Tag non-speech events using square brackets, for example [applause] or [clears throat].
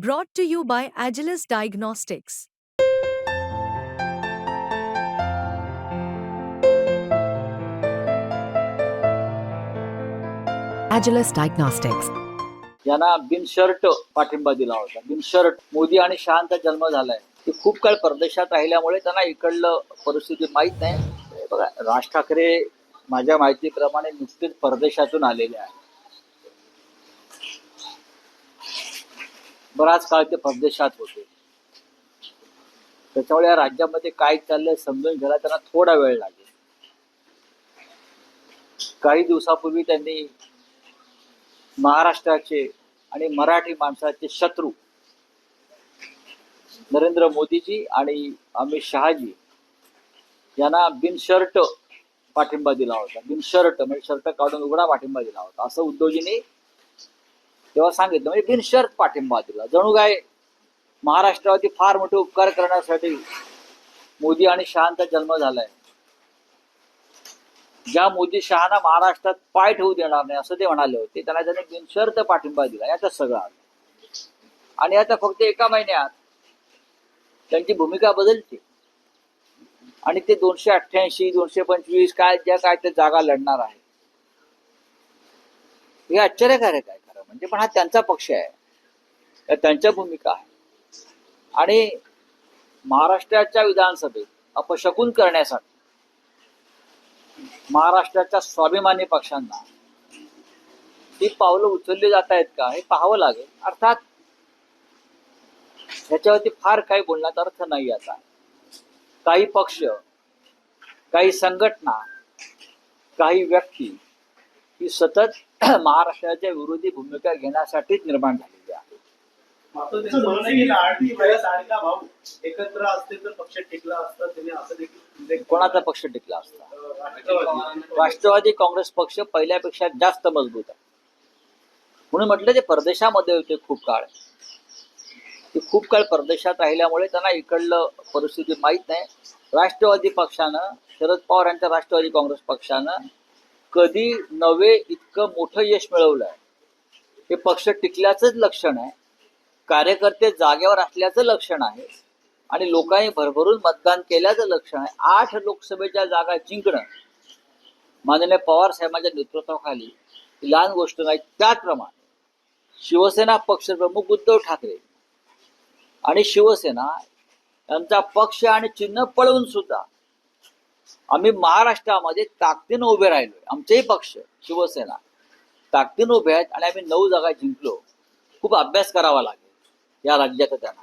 Brought to you by Agilus Diagnostics. Agilus Diagnostics. यांना बिनशर्ट पाठिंबा दिला होता बिनशर्ट मोदी आणि शहांचा जन्म झालाय ते खूप काळ परदेशात राहिल्यामुळे त्यांना इकडलं परिस्थिती माहीत नाही बघा राज ठाकरे माझ्या माहितीप्रमाणे नुकतेच परदेशातून आलेले आहेत बराच काळ ते परदेशात होते. त्याच्यामुळे या राज्यामध्ये काय चाललंय समजून घ्यायला त्यांना थोडा वेळ लागेल. काही दिवसापूर्वी त्यांनी महाराष्ट्राचे आणि मराठी माणसाचे शत्रू नरेंद्र मोदीजी आणि अमित शहाजी यांना बिनशर्ट पाठिंबा दिला होता. बिनशर्ट म्हणजे शर्ट काढून उघडा पाठिंबा दिला होता. असं उद्धवजींनी तेव्हा सांगितलं म्हणजे बिनशर्त पाठिंबा दिला जणू काय महाराष्ट्रावरती फार मोठे उपकार करण्यासाठी मोदी आणि शहांचा जन्म झालाय. ज्या मोदी शहाना महाराष्ट्रात पाय ठेवू देणार नाही असं ते म्हणाले होते त्यांना त्याने बिनशर्त पाठिंबा दिला. याचा सगळं आणि आता फक्त एका महिन्यात त्यांची भूमिका बदलते. आणि ते दोनशे अठ्ठ्याऐंशी दोनशे पंचवीस काय ज्या काय ते जागा लढणार आहे. हे आश्चर्यकारक आहे म्हणजे पण हा त्यांचा पक्ष आहे. त्यांच्या भूमिका आहे. आणि महाराष्ट्राच्या विधानसभेत अपशकून करण्यासाठी महाराष्ट्राच्या स्वाभिमानी पक्षांना ही पावलं उचलली जात आहेत का हे पाहावं लागेल. अर्थात ह्याच्यावरती फार काही बोलण्यात अर्थ नाही आता. काही पक्ष काही संघटना काही व्यक्ती ही सतत [clears throat] महाराष्ट्राच्या विरोधी भूमिका घेण्यासाठीच निर्माण झालेली आहे. एकत्र असते तर पक्ष टिकला असता त्याने असं देखील उल्लेख कोणाचा पक्ष टिकला असता? राष्ट्रवादी काँग्रेस पक्ष पहिल्यापेक्षा जास्त मजबूत आहे. म्हणून म्हटलं ते परदेशामध्ये होते खूप काळ. ते खूप काळ परदेशात राहिल्यामुळे त्यांना इकडलं परिस्थिती माहीत नाही. राष्ट्रवादी पक्षानं शरद पवार यांच्या राष्ट्रवादी काँग्रेस पक्षानं कधी नवे इतकं मोठं यश मिळवलं आहे हे पक्ष टिकल्याचंच लक्षण आहे. कार्यकर्ते जागेवर असल्याचं लक्षण आहे. आणि लोकांनी भरभरून मतदान केल्याचं लक्षण आहे. आठ लोकसभेच्या जागा जिंकणं. माननीय पवार साहेबांच्या नेतृत्वाखाली लहान गोष्ट नाही त्याचप्रमाणे शिवसेना पक्षप्रमुख उद्धव ठाकरे आणि शिवसेना यांचा पक्ष आणि चिन्ह पळवून सुद्धा आम्ही महाराष्ट्रामध्ये ताकदीनं उभे राहिलोय. आमचेही पक्ष शिवसेना ताकदीनं उभे आहेत आणि आम्ही नऊ जागा जिंकलो. खूप अभ्यास करावा लागेल या राज्याचा त्यांना.